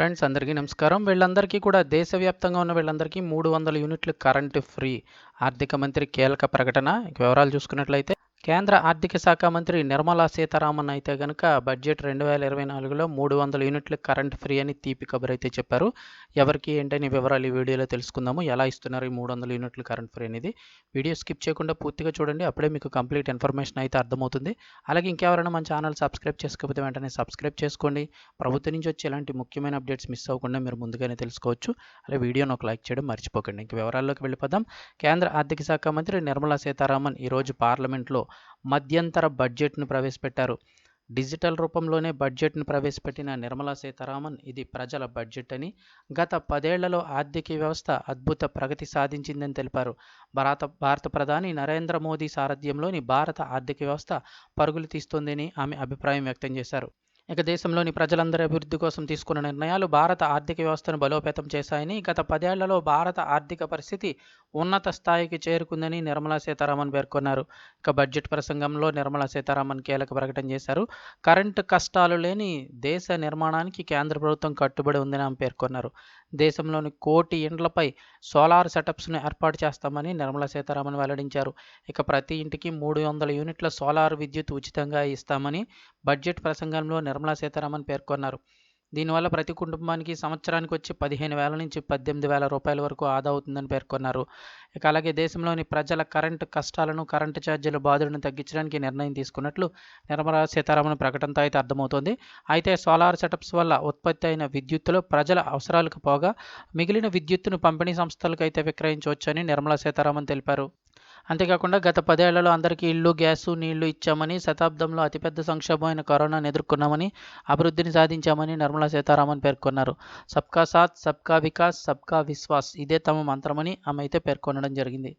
Friends అందరికీ నమస్కారం. వీళ్ళందరికీ కూడా దేశవ్యాప్తంగా ఉన్న వీళ్ళందరికీ మూడు వందల యూనిట్లు కరెంటు ఫ్రీ. ఆర్థిక మంత్రి కీలక ప్రకటన. వివరాలు చూసుకున్నట్లయితే కేంద్ర ఆర్థిక శాఖ మంత్రి నిర్మలా సీతారామన్ అయితే కనుక బడ్జెట్ రెండు వేల ఇరవై నాలుగులో మూడు వందల యూనిట్లు కరెంట్ ఫ్రీ అని తీపి కబురు అయితే చెప్పారు. ఎవరికి ఏంటని వివరాలు ఈ వీడియోలో తెలుసుకుందాము. ఎలా ఇస్తున్నారు ఈ మూడు వందల యూనిట్లు కరెంట్ ఫ్రీ అనేది? వీడియో స్కిప్ చేయకుండా పూర్తిగా చూడండి. అప్పుడే మీకు కంప్లీట్ ఇన్ఫర్మేషన్ అయితే అర్థమవుతుంది. అలాగే ఇంకెవరైనా మన ఛానల్ సబ్స్క్రైబ్ చేసుకోకపోతే వెంటనే సబ్స్క్రైబ్ చేసుకోండి. ప్రభుత్వం నుంచి వచ్చే ఇలాంటి ముఖ్యమైన అప్డేట్స్ మిస్ అవ్వకుండా మీరు ముందుగానే తెలుసుకోవచ్చు. అలాగే వీడియోను ఒక లైక్ చేయడం మర్చిపోకండి. ఇంక వివరాల్లోకి వెళ్ళిపోదాం. కేంద్ర ఆర్థిక శాఖ మంత్రి నిర్మలా సీతారామన్ ఈరోజు పార్లమెంట్లో మధ్యంతర బడ్జెట్ను ప్రవేశపెట్టారు. డిజిటల్ రూపంలోనే బడ్జెట్ను ప్రవేశపెట్టిన నిర్మలా సీతారామన్ ఇది ప్రజల బడ్జెట్ అని గత పదేళ్ళలో ఆర్థిక వ్యవస్థ అద్భుత ప్రగతి సాధించిందని తెలిపారు. భారత భారత ప్రధాని నరేంద్ర మోదీ సారథ్యంలోని భారత ఆర్థిక వ్యవస్థ పరుగులు తీస్తోందని ఆమె అభిప్రాయం వ్యక్తం చేశారు. ఇక దేశంలోని ప్రజలందరి అభివృద్ధి కోసం తీసుకున్న నిర్ణయాలు భారత ఆర్థిక వ్యవస్థను బలోపేతం చేశాయని గత పదేళ్ళలో భారత ఆర్థిక పరిస్థితి ఉన్నత స్థాయికి చేరుకుందని నిర్మలా సీతారామన్ పేర్కొన్నారు. ఇక బడ్జెట్ ప్రసంగంలో నిర్మలా సీతారామన్ కీలక ప్రకటన చేశారు. కరెంటు కష్టాలు లేని దేశ నిర్మాణానికి కేంద్ర ప్రభుత్వం కట్టుబడి ఉందని ఆమె పేర్కొన్నారు. దేశంలోని కోటి ఇండ్లపై సోలార్ సెటప్స్ను ఏర్పాటు చేస్తామని నిర్మలా సీతారామన్ వెల్లడించారు. ఇక ప్రతి ఇంటికి మూడు వందల యూనిట్ల సోలార్ విద్యుత్ ఉచితంగా ఇస్తామని బడ్జెట్ ప్రసంగంలో నిర్మలా సీతారామన్ పేర్కొన్నారు. దీనివల్ల ప్రతి కుటుంబానికి సంవత్సరానికి వచ్చి పదిహేను వేల నుంచి పద్దెనిమిది వేల రూపాయల వరకు ఆదా అవుతుందని పేర్కొన్నారు. ఇక అలాగే దేశంలోని ప్రజల కరెంటు కష్టాలను కరెంటు ఛార్జీల బాధలను తగ్గించడానికి నిర్ణయం తీసుకున్నట్లు నిర్మలా సీతారామన్ ప్రకటనతో అయితే అర్థమవుతోంది. అయితే సోలార్ సెటప్స్ వల్ల ఉత్పత్తి అయిన విద్యుత్తులో ప్రజల అవసరాలకు పోగా మిగిలిన విద్యుత్తును పంపిణీ సంస్థలకు అయితే విక్రయించవచ్చని నిర్మలా సీతారామన్ తెలిపారు. అంతేకాకుండా గత పదేళ్ళలో అందరికీ ఇల్లు గ్యాసు నీళ్ళు ఇచ్చామని శతాబ్దంలో అతిపెద్ద సంక్షోభమైన కరోనాను ఎదుర్కొన్నామని అభివృద్ధిని సాధించామని నిర్మలా సీతారామన్ పేర్కొన్నారు. సబ్కా సాత్ సబ్కా వికాస్ సబ్కా విశ్వాస్ ఇదే తమ మంత్రమని ఆమె అయితే పేర్కొనడం జరిగింది.